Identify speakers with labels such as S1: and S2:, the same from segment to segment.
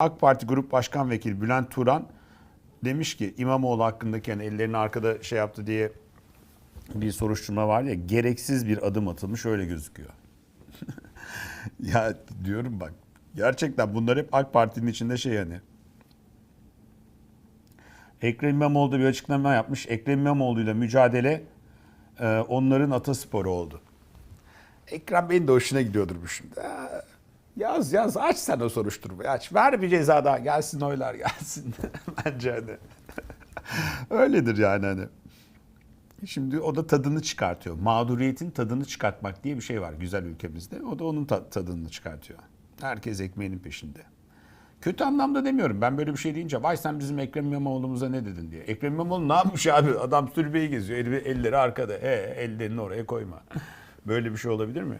S1: AK Parti Grup Başkan Vekili Bülent Turan demiş ki İmamoğlu hakkındaki yani ellerini arkada şey yaptı diye bir soruşturma var ya gereksiz bir adım atılmış öyle gözüküyor. ya diyorum bak gerçekten bunlar hep AK Parti'nin içinde şey yani. Ekrem İmamoğlu da bir açıklama yapmış. Ekrem İmamoğlu ile mücadele e, onların atasporu oldu. Ekrem Bey'in de hoşuna gidiyordur bu şimdi. Yaz yaz aç sen o soruşturmayı aç. Ver bir ceza daha gelsin oylar gelsin. Bence hani. Öyledir yani hani. Şimdi o da tadını çıkartıyor. Mağduriyetin tadını çıkartmak diye bir şey var güzel ülkemizde. O da onun ta- tadını çıkartıyor. Herkes ekmeğinin peşinde. Kötü anlamda demiyorum. Ben böyle bir şey deyince vay sen bizim Ekrem İmamoğlu'muza ne dedin diye. Ekrem İmamoğlu ne yapmış abi? Adam türbeyi geziyor. Eli, elleri arkada. E, ellerini oraya koyma. Böyle bir şey olabilir mi?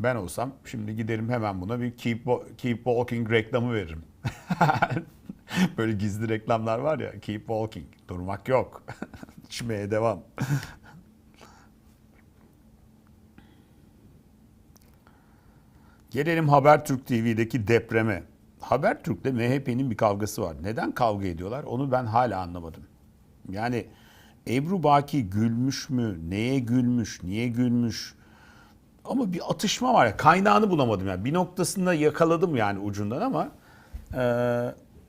S1: Ben olsam şimdi giderim hemen buna bir Keep, keep Walking reklamı veririm. Böyle gizli reklamlar var ya. Keep Walking. Durmak yok. İçmeye devam. Gelelim Habertürk TV'deki depreme. Habertürk'le MHP'nin bir kavgası var. Neden kavga ediyorlar onu ben hala anlamadım. Yani Ebru Baki gülmüş mü? Neye gülmüş? Niye gülmüş? Ama bir atışma var ya kaynağını bulamadım yani. Bir noktasında yakaladım yani ucundan ama e,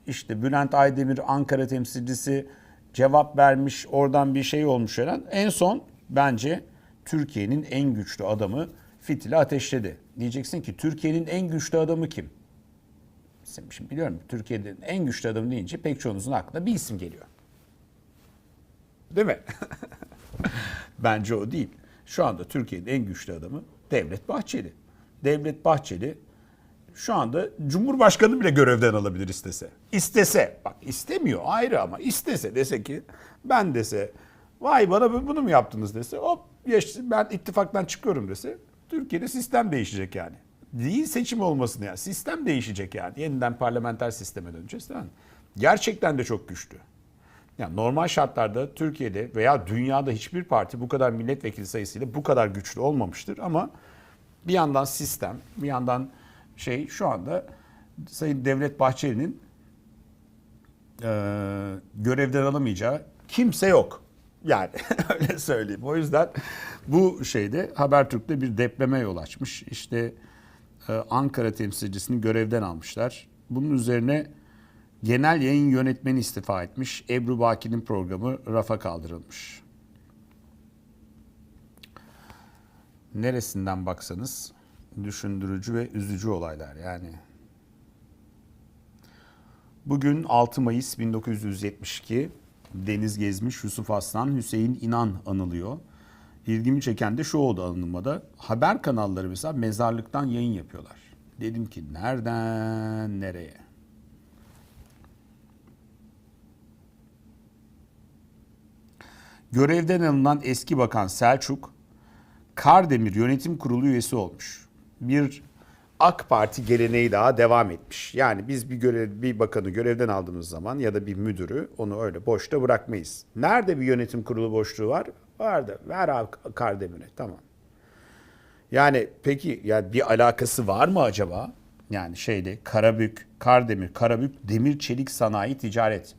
S1: işte Bülent Aydemir Ankara temsilcisi cevap vermiş oradan bir şey olmuş falan. En son bence Türkiye'nin en güçlü adamı fitili ateşledi. Diyeceksin ki Türkiye'nin en güçlü adamı kim? Şimdi biliyorum Türkiye'nin en güçlü adamı deyince pek çoğunuzun aklına bir isim geliyor. Değil mi? Bence o değil. Şu anda Türkiye'nin en güçlü adamı Devlet Bahçeli. Devlet Bahçeli şu anda Cumhurbaşkanı bile görevden alabilir istese. İstese. Bak istemiyor ayrı ama istese dese ki ben dese vay bana bunu mu yaptınız dese hop ben ittifaktan çıkıyorum dese Türkiye'de sistem değişecek yani. Değil seçim olmasın yani. Sistem değişecek yani. Yeniden parlamenter sisteme döneceğiz tamam? Gerçekten de çok güçlü. Yani normal şartlarda Türkiye'de veya dünyada hiçbir parti bu kadar milletvekili sayısıyla bu kadar güçlü olmamıştır ama bir yandan sistem, bir yandan şey şu anda Sayın Devlet Bahçeli'nin eee, görevden alamayacağı kimse yok. Yani öyle söyleyeyim. O yüzden bu şeyde Habertürk'te bir depreme yol açmış. İşte e, Ankara temsilcisini görevden almışlar. Bunun üzerine genel yayın yönetmeni istifa etmiş. Ebru Baki'nin programı rafa kaldırılmış. Neresinden baksanız düşündürücü ve üzücü olaylar yani. Bugün 6 Mayıs 1972 Deniz Gezmiş, Yusuf Aslan, Hüseyin İnan anılıyor. İlgimi çeken de şu oldu anılmada. Haber kanalları mesela mezarlıktan yayın yapıyorlar. Dedim ki nereden nereye? Görevden alınan eski bakan Selçuk, Kardemir Yönetim Kurulu üyesi olmuş. Bir AK Parti geleneği daha devam etmiş. Yani biz bir görev, bir bakanı görevden aldığımız zaman ya da bir müdürü onu öyle boşta bırakmayız. Nerede bir yönetim kurulu boşluğu var? Vardı. Ver Kardemir'e. Tamam. Yani peki ya bir alakası var mı acaba? Yani şeyde Karabük, Kardemir, Karabük, Demir Çelik Sanayi Ticaret.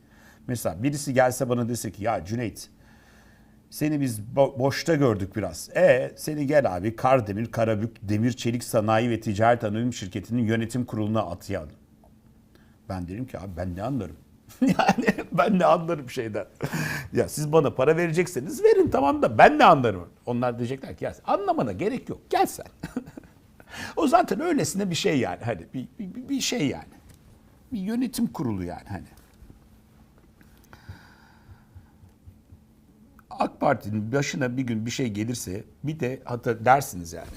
S1: Mesela birisi gelse bana dese ki ya Cüneyt seni biz bo- boşta gördük biraz. E seni gel abi Kardemir, Karabük, Demir Çelik Sanayi ve Ticaret Anonim Şirketi'nin yönetim kuruluna atayalım. Ben derim ki abi ben ne anlarım? yani ben ne anlarım şeyden. ya siz bana para verecekseniz verin tamam da ben ne anlarım? Onlar diyecekler ki ya anlamana gerek yok gel sen. o zaten öylesine bir şey yani hani bir, bir, bir şey yani. Bir yönetim kurulu yani hani. AK Parti'nin başına bir gün bir şey gelirse bir de hatta dersiniz yani.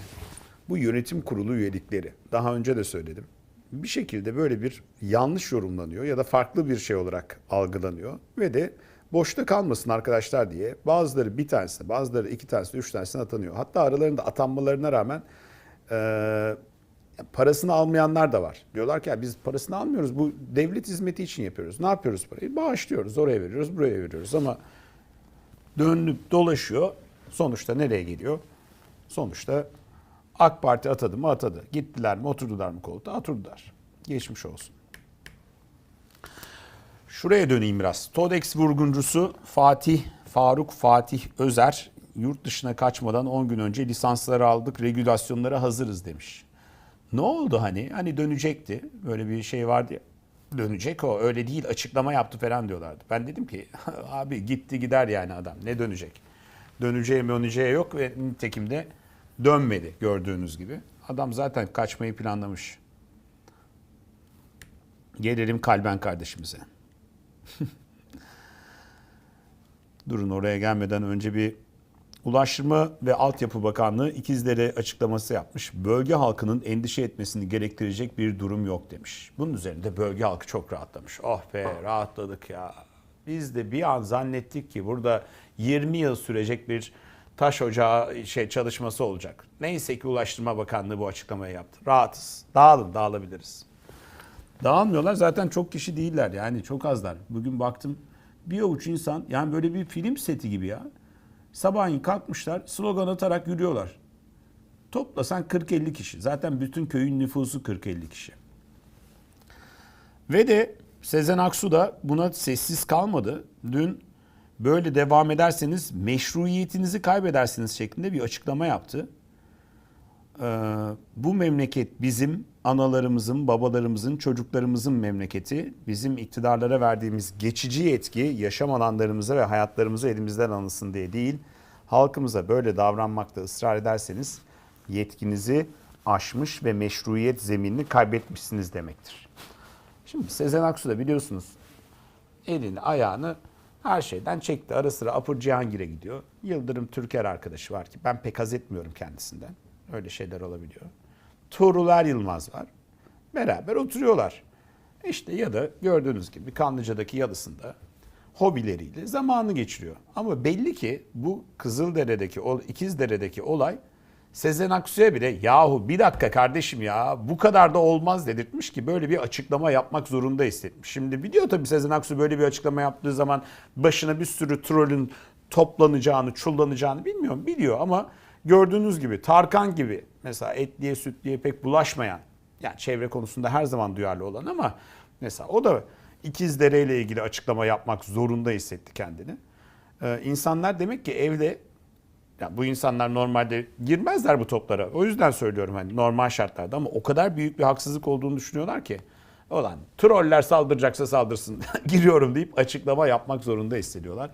S1: Bu yönetim kurulu üyelikleri daha önce de söyledim. Bir şekilde böyle bir yanlış yorumlanıyor ya da farklı bir şey olarak algılanıyor ve de boşta kalmasın arkadaşlar diye bazıları bir tanesine, bazıları iki tanesine, üç tanesine atanıyor. Hatta aralarında atanmalarına rağmen eee, parasını almayanlar da var. Diyorlar ki ya biz parasını almıyoruz. Bu devlet hizmeti için yapıyoruz. Ne yapıyoruz parayı? Bağışlıyoruz. Oraya veriyoruz, buraya veriyoruz ama dönüp dolaşıyor. Sonuçta nereye geliyor? Sonuçta AK Parti atadı mı atadı. Gittiler mi oturdular mı koltuğa oturdular. Geçmiş olsun. Şuraya döneyim biraz. Todex vurguncusu Fatih Faruk Fatih Özer yurt dışına kaçmadan 10 gün önce lisansları aldık, regülasyonlara hazırız demiş. Ne oldu hani? Hani dönecekti. Böyle bir şey vardı ya. Dönecek o. Öyle değil. Açıklama yaptı falan diyorlardı. Ben dedim ki abi gitti gider yani adam. Ne dönecek? Döneceği döneceği yok ve nitekim de dönmedi gördüğünüz gibi. Adam zaten kaçmayı planlamış. Gelelim Kalben kardeşimize. Durun oraya gelmeden önce bir Ulaştırma ve Altyapı Bakanlığı İkizdere açıklaması yapmış. Bölge halkının endişe etmesini gerektirecek bir durum yok demiş. Bunun üzerinde bölge halkı çok rahatlamış. Oh be rahatladık ya. Biz de bir an zannettik ki burada 20 yıl sürecek bir taş ocağı şey çalışması olacak. Neyse ki Ulaştırma Bakanlığı bu açıklamayı yaptı. Rahatız. Dağılın, dağılabiliriz. Dağılmıyorlar. Zaten çok kişi değiller yani çok azlar. Bugün baktım bir avuç insan yani böyle bir film seti gibi ya. Sabahleyin kalkmışlar slogan atarak yürüyorlar. Toplasan 40-50 kişi. Zaten bütün köyün nüfusu 40-50 kişi. Ve de Sezen Aksu da buna sessiz kalmadı. Dün böyle devam ederseniz meşruiyetinizi kaybedersiniz şeklinde bir açıklama yaptı. Ee, bu memleket bizim analarımızın, babalarımızın, çocuklarımızın memleketi. Bizim iktidarlara verdiğimiz geçici yetki yaşam alanlarımıza ve hayatlarımızı elimizden alınsın diye değil. Halkımıza böyle davranmakta ısrar ederseniz yetkinizi aşmış ve meşruiyet zeminini kaybetmişsiniz demektir. Şimdi Sezen Aksu da biliyorsunuz elini ayağını her şeyden çekti. Ara sıra Apur Cihangir'e gidiyor. Yıldırım Türker arkadaşı var ki ben pek haz etmiyorum kendisinden. Öyle şeyler olabiliyor. Tuğrul Yılmaz var. Beraber oturuyorlar. İşte ya da gördüğünüz gibi Kanlıca'daki yalısında hobileriyle zamanı geçiriyor. Ama belli ki bu Kızıldere'deki, İkizdere'deki olay Sezen Aksu'ya bile yahu bir dakika kardeşim ya bu kadar da olmaz dedirtmiş ki böyle bir açıklama yapmak zorunda hissetmiş. Şimdi biliyor tabii Sezen Aksu böyle bir açıklama yaptığı zaman başına bir sürü trolün toplanacağını, çullanacağını bilmiyorum biliyor ama gördüğünüz gibi Tarkan gibi mesela etliye sütliye pek bulaşmayan yani çevre konusunda her zaman duyarlı olan ama mesela o da İkizdere ile ilgili açıklama yapmak zorunda hissetti kendini. Ee, insanlar demek ki evde ya bu insanlar normalde girmezler bu toplara. O yüzden söylüyorum hani normal şartlarda ama o kadar büyük bir haksızlık olduğunu düşünüyorlar ki. Olan troller saldıracaksa saldırsın giriyorum deyip açıklama yapmak zorunda hissediyorlar.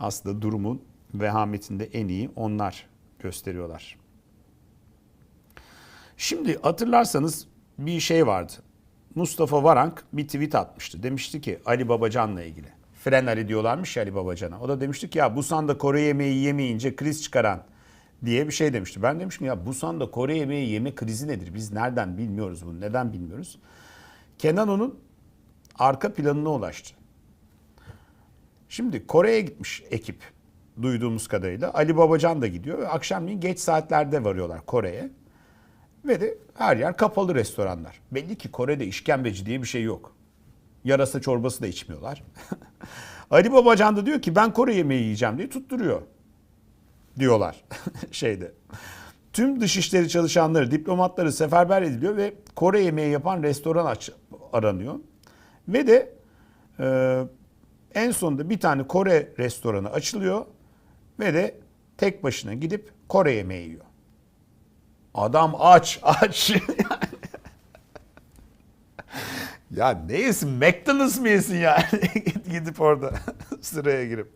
S1: Aslında durumun vehametinde en iyi onlar gösteriyorlar. Şimdi hatırlarsanız bir şey vardı. Mustafa Varank bir tweet atmıştı. Demişti ki Ali Babacan'la ilgili. Fren Ali diyorlarmış ya Ali Babacan'a. O da demişti ki ya Busan'da Kore yemeği yemeyince kriz çıkaran diye bir şey demişti. Ben demiştim ya Busan'da Kore yemeği yeme krizi nedir? Biz nereden bilmiyoruz bunu? Neden bilmiyoruz? Kenan onun arka planına ulaştı. Şimdi Kore'ye gitmiş ekip duyduğumuz kadarıyla. Ali Babacan da gidiyor ve akşamleyin geç saatlerde varıyorlar Kore'ye. Ve de her yer kapalı restoranlar. Belli ki Kore'de işkembeci diye bir şey yok. Yarasa çorbası da içmiyorlar. Ali Babacan da diyor ki ben Kore yemeği yiyeceğim diye tutturuyor. Diyorlar şeyde. Tüm dışişleri çalışanları, diplomatları seferber ediliyor ve Kore yemeği yapan restoran aç, aranıyor. Ve de e, en sonunda bir tane Kore restoranı açılıyor ve de tek başına gidip Kore yemeği yiyor. Adam aç aç. ya ne yesin? McDonald's mı yesin yani? Gidip orada sıraya girip.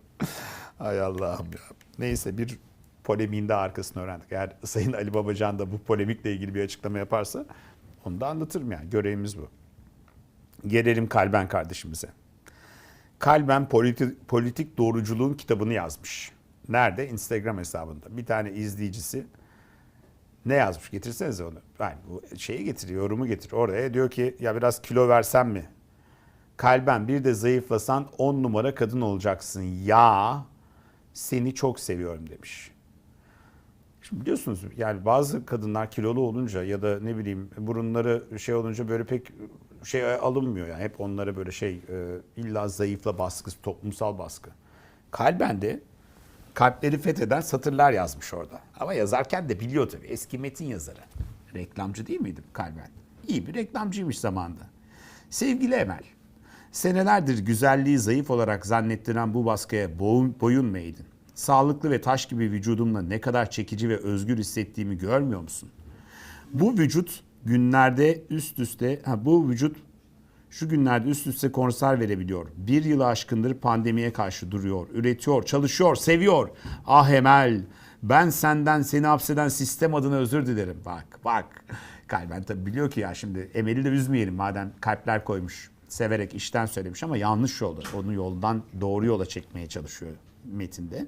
S1: Hay Allah'ım ya. Neyse bir polemiğin de arkasını öğrendik. Eğer Sayın Ali Babacan da bu polemikle ilgili bir açıklama yaparsa onu da anlatırım yani. Görevimiz bu. Gelelim Kalben kardeşimize. Kalben politik, politik doğruculuğun kitabını yazmış. Nerede? Instagram hesabında. Bir tane izleyicisi ne yazmış? Getirsenize onu. Yani bu şeyi getiriyor, yorumu getir. Oraya diyor ki ya biraz kilo versen mi? Kalben bir de zayıflasan 10 numara kadın olacaksın. Ya seni çok seviyorum demiş. Şimdi biliyorsunuz yani bazı kadınlar kilolu olunca ya da ne bileyim burunları şey olunca böyle pek şey alınmıyor yani hep onlara böyle şey e, illa zayıfla baskısı, toplumsal baskı. Kalben de kalpleri fetheden satırlar yazmış orada. Ama yazarken de biliyor tabii. Eski metin yazarı. Reklamcı değil miydi kalben? İyi bir reklamcıymış zamanında. Sevgili Emel, Senelerdir güzelliği zayıf olarak zannettiren bu baskıya boyun, boyun mu eğdin? Sağlıklı ve taş gibi vücudumla ne kadar çekici ve özgür hissettiğimi görmüyor musun? Bu vücut günlerde üst üste, ha, bu vücut şu günlerde üst üste konser verebiliyor. Bir yılı aşkındır pandemiye karşı duruyor, üretiyor, çalışıyor, seviyor. Ah Emel, ben senden seni hapseden sistem adına özür dilerim. Bak, bak. Kalben tabii biliyor ki ya şimdi Emel'i de üzmeyelim madem kalpler koymuş. Severek işten söylemiş ama yanlış yolda. Onu yoldan doğru yola çekmeye çalışıyor metinde.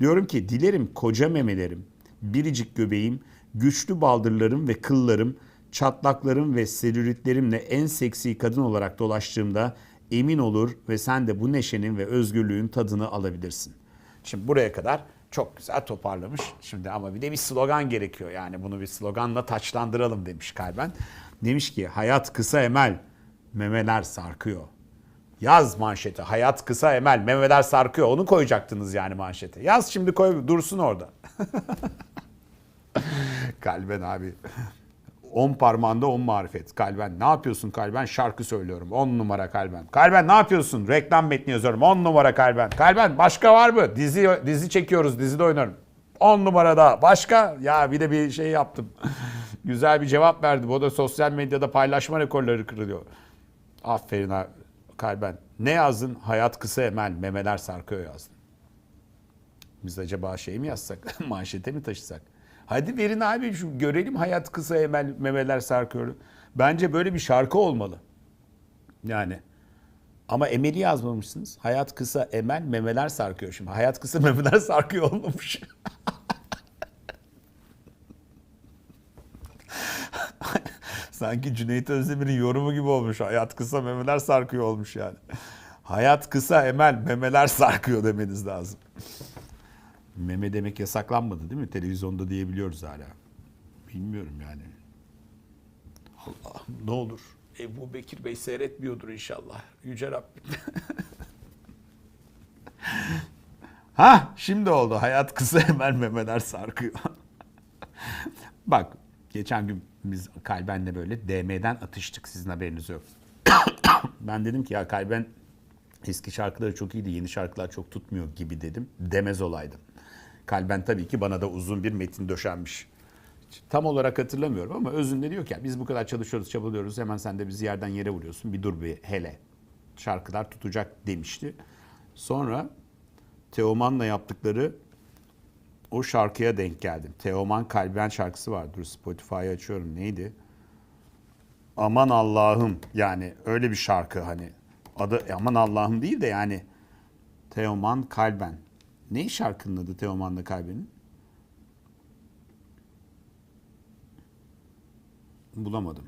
S1: Diyorum ki dilerim koca memelerim, biricik göbeğim, güçlü baldırlarım ve kıllarım, çatlaklarım ve selülitlerimle en seksi kadın olarak dolaştığımda emin olur ve sen de bu neşenin ve özgürlüğün tadını alabilirsin. Şimdi buraya kadar çok güzel toparlamış. Şimdi ama bir de bir slogan gerekiyor. Yani bunu bir sloganla taçlandıralım demiş kalben. Demiş ki hayat kısa emel, memeler sarkıyor. Yaz manşete. Hayat kısa emel, memeler sarkıyor. Onu koyacaktınız yani manşete. Yaz şimdi koy, dursun orada. Kalben abi. On parmağında on marifet. Kalben ne yapıyorsun Kalben? Şarkı söylüyorum. On numara Kalben. Kalben ne yapıyorsun? Reklam metni yazıyorum. On numara Kalben. Kalben başka var mı? Dizi dizi çekiyoruz. Dizide oynarım. On numarada. Başka? Ya bir de bir şey yaptım. Güzel bir cevap verdi. O da sosyal medyada paylaşma rekorları kırılıyor. Aferin abi. Kalben. Ne yazdın? Hayat kısa emel. Memeler sarkıyor yazdın. Biz acaba şey mi yazsak? Manşete mi taşısak? Hadi verin abi şu görelim hayat kısa emel memeler sarkıyor. Bence böyle bir şarkı olmalı. Yani. Ama Emel'i yazmamışsınız. Hayat kısa emel memeler sarkıyor şimdi. Hayat kısa memeler sarkıyor olmamış. Sanki Cüneyt Özdemir'in yorumu gibi olmuş. Hayat kısa memeler sarkıyor olmuş yani. Hayat kısa emel memeler sarkıyor demeniz lazım. Meme demek yasaklanmadı değil mi? Televizyonda diyebiliyoruz hala. Bilmiyorum yani. Allah ne olur. Ebu Bekir Bey seyretmiyordur inşallah. Yüce Rabbim. ha şimdi oldu. Hayat kısa hemen memeler sarkıyor. Bak geçen gün biz Kalben'le böyle DM'den atıştık sizin haberiniz yok. ben dedim ki ya Kalben eski şarkıları çok iyiydi yeni şarkılar çok tutmuyor gibi dedim. Demez olaydım. Kalben tabii ki bana da uzun bir metin döşenmiş. Tam olarak hatırlamıyorum ama özünde diyor ki biz bu kadar çalışıyoruz, çabalıyoruz. Hemen sen de bizi yerden yere vuruyorsun. Bir dur bir hele. Şarkılar tutacak demişti. Sonra Teoman'la yaptıkları o şarkıya denk geldim. Teoman Kalben şarkısı var. Dur Spotify'ı açıyorum. Neydi? Aman Allah'ım. Yani öyle bir şarkı hani. Adı aman Allah'ım değil de yani Teoman Kalben. Ne şarkının adı Teoman'la Kalben'in? Bulamadım.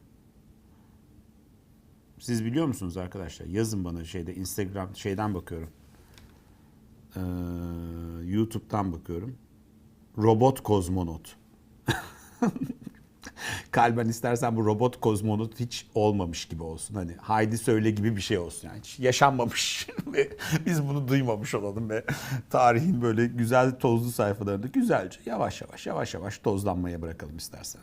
S1: Siz biliyor musunuz arkadaşlar? Yazın bana şeyde Instagram şeyden bakıyorum. Ee, YouTube'dan bakıyorum. Robot kozmonot. Kalben istersen bu robot kozmonot hiç olmamış gibi olsun. Hani Haydi söyle gibi bir şey olsun. Yani hiç yaşanmamış. biz bunu duymamış olalım ve tarihin böyle güzel tozlu sayfalarında güzelce yavaş yavaş yavaş yavaş tozlanmaya bırakalım istersen.